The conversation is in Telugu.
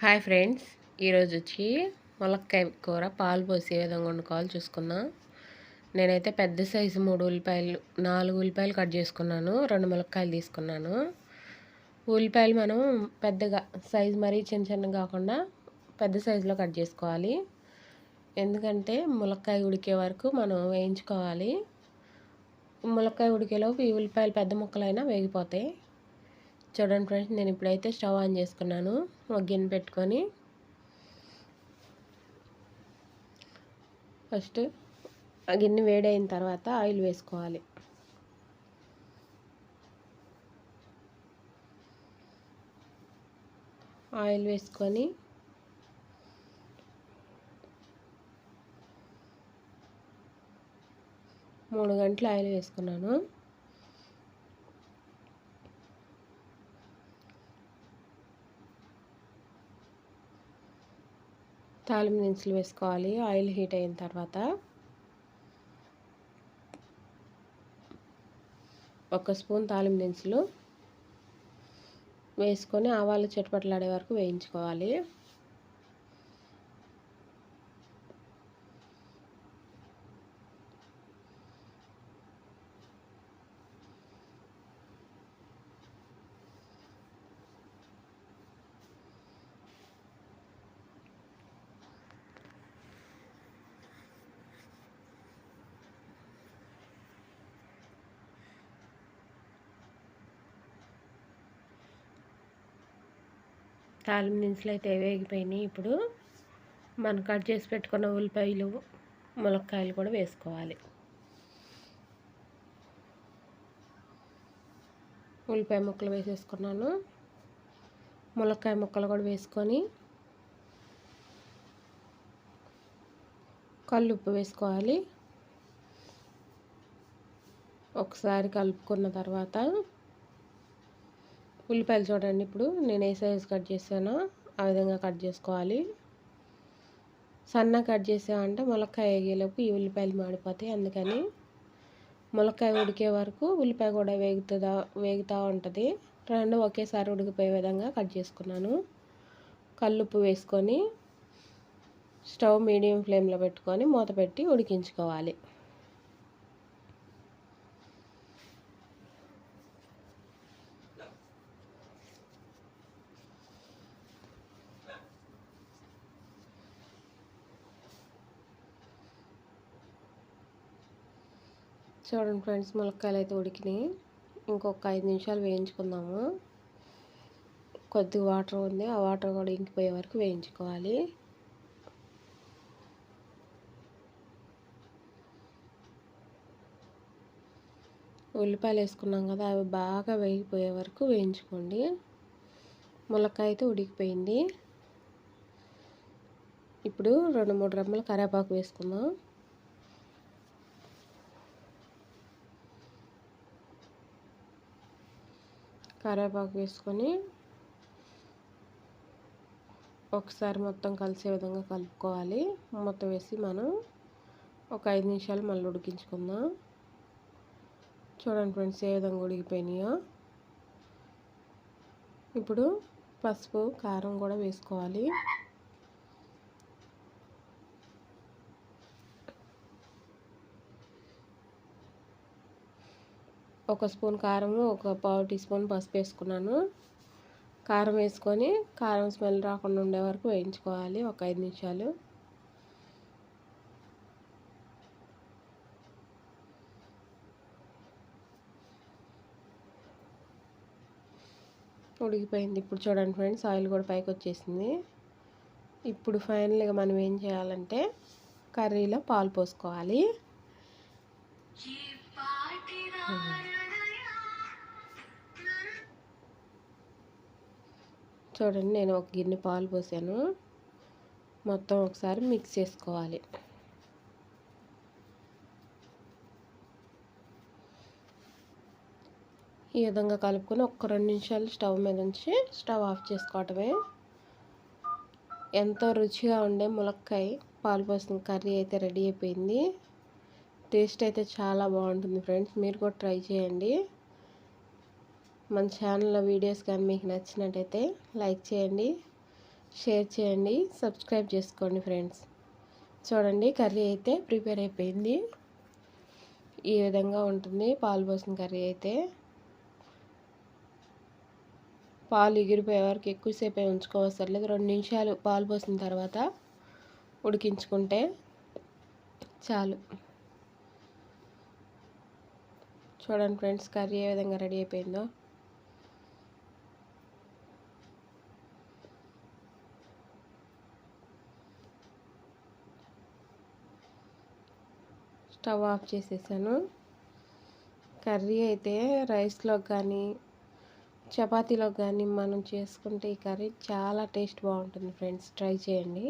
హాయ్ ఫ్రెండ్స్ ఈరోజు వచ్చి ములక్కాయ కూర పాలు పోసే విధంగా వండుకోవాలి చూసుకుందాం. నేనైతే పెద్ద సైజు మూడు ఉల్లిపాయలు నాలుగు ఉల్లిపాయలు కట్ చేసుకున్నాను రెండు ములక్కాయలు తీసుకున్నాను. ఉల్లిపాయలు మనం పెద్దగా సైజు మరీ చిన్న చిన్న కాకుండా పెద్ద సైజులో కట్ చేసుకోవాలి. ఎందుకంటే ములక్కాయ ఉడికే వరకు మనం వేయించుకోవాలి. ములక్కాయ ఉడికేలోపు ఈ ఉల్లిపాయలు పెద్ద ముక్కలైనా వేగిపోతాయి. చూడండి ఫ్రెండ్స్ నేను ఇప్పుడైతే స్టవ్ ఆన్ చేసుకున్నాను ఒక గిన్నె పెట్టుకొని. ఫస్ట్ ఆ గిన్నె వేడైన తర్వాత ఆయిల్ వేసుకోవాలి. ఆయిల్ వేసుకొని మూడు గంటలు ఆయిల్ వేసుకున్నాను. తాలిం దినుసులు వేసుకోవాలి. ఆయిల్ హీట్ అయిన తర్వాత ఒక స్పూన్ తాలిం దినుసులు వేసుకొని ఆవాలు చెట్పట్లాడే వరకు వేయించుకోవాలి. తాలిం దినుసులు అయితే వేగిపోయినాయి ఇప్పుడు మనం కట్ చేసి పెట్టుకున్న ఉల్లిపాయలు ములక్కాయలు కూడా వేసుకోవాలి. ఉల్లిపాయ ముక్కలు వేసేసుకున్నాను. ములక్కాయ ముక్కలు కూడా వేసుకొని కల్లుప్పు వేసుకోవాలి. ఒకసారి కలుపుకున్న తర్వాత ఉల్లిపాయలు చూడండి ఇప్పుడు. నేను ఏ సైజ్ కట్ చేశానో ఆ విధంగా కట్ చేసుకోవాలి. సన్న కట్ చేసామంటే ములక్కాయ వేగేలోపు ఈ ఉల్లిపాయలు మాడిపోతాయి. అందుకని ములక్కాయ ఉడికే వరకు ఉల్లిపాయ కూడా వేగుతుందా వేగుతూ ఉంటుంది. రెండు ఒకేసారి ఉడికిపోయే విధంగా కట్ చేసుకున్నాను. కల్లుప్పు వేసుకొని స్టవ్ మీడియం ఫ్లేమ్లో పెట్టుకొని మూత పెట్టి ఉడికించుకోవాలి. చూడండి ఫ్రెండ్స్ ములక్కాయలు అయితే ఉడికినాయి. ఇంకొక ఐదు నిమిషాలు వేయించుకుందాము. కొద్ది వాటర్ ఉంది. ఆ వాటర్ కూడా ఇంకిపోయే వరకు వేయించుకోవాలి. ఉల్లిపాయలు వేసుకున్నాం కదా అవి బాగా వేగిపోయే వరకు వేయించుకోండి. ములక్కాయ అయితే ఉడికిపోయింది. ఇప్పుడు రెండు మూడు రెమ్మలు కరేపాకు వేసుకుందాం. కరివేపాకు వేసుకొని ఒకసారి మొత్తం కలిసే విధంగా కలుపుకోవాలి. మొత్తం వేసి మనం ఒక ఐదు నిమిషాలు మళ్ళీ ఉడికించుకుందాం. చూడండి ఫ్రెండ్స్ ఏ విధంగా ఉడికిపోయినాయో. ఇప్పుడు పసుపు కారం కూడా వేసుకోవాలి. ఒక స్పూన్ కారము ఒక పావు టీ స్పూన్ పసుపు వేసుకున్నాను. కారం వేసుకొని కారం స్మెల్ రాకుండా ఉండే వరకు వేయించుకోవాలి ఒక ఐదు నిమిషాలు. ఉడికిపోయింది ఇప్పుడు చూడండి ఫ్రెండ్స్ ఆయిల్ కూడా పైకి వచ్చేసింది. ఇప్పుడు ఫైనల్గా మనం ఏం చేయాలంటే కర్రీలో పాలు పోసుకోవాలి. చూడండి నేను ఒక గిన్నె పాలు పోసాను. మొత్తం ఒకసారి మిక్స్ చేసుకోవాలి. ఈ విధంగా కలుపుకొని ఒక్క రెండు నిమిషాలు స్టవ్ మీద ఉంచి స్టవ్ ఆఫ్ చేసుకోవటమే. ఎంతో రుచిగా ఉండే ములక్కాయ పాలు పోసిన కర్రీ అయితే రెడీ అయిపోయింది. టేస్ట్ అయితే చాలా బాగుంటుంది ఫ్రెండ్స్ మీరు కూడా ట్రై చేయండి. మన ఛానల్లో వీడియోస్ కానీ మీకు నచ్చినట్టయితే లైక్ చేయండి షేర్ చేయండి సబ్స్క్రైబ్ చేసుకోండి ఫ్రెండ్స్. చూడండి కర్రీ అయితే ప్రిపేర్ అయిపోయింది. ఈ విధంగా ఉంటుంది పాలు పోసిన కర్రీ అయితే. పాలు ఎగిరిపోయే వరకు ఎక్కువసేపు ఉంచుకోవసరం లేదు రెండు నిమిషాలు పాలు పోసిన తర్వాత ఉడికించుకుంటే చాలు. చూడండి ఫ్రెండ్స్ కర్రీ ఏ విధంగా రెడీ అయిపోయిందో. స్టవ్ ఆఫ్ చేసేసాను. కర్రీ అయితే రైస్లో కానీ చపాతీలో కానీ మనం చేసుకుంటే ఈ కర్రీ చాలా టేస్ట్ బాగుంటుంది ఫ్రెండ్స్. ట్రై చేయండి.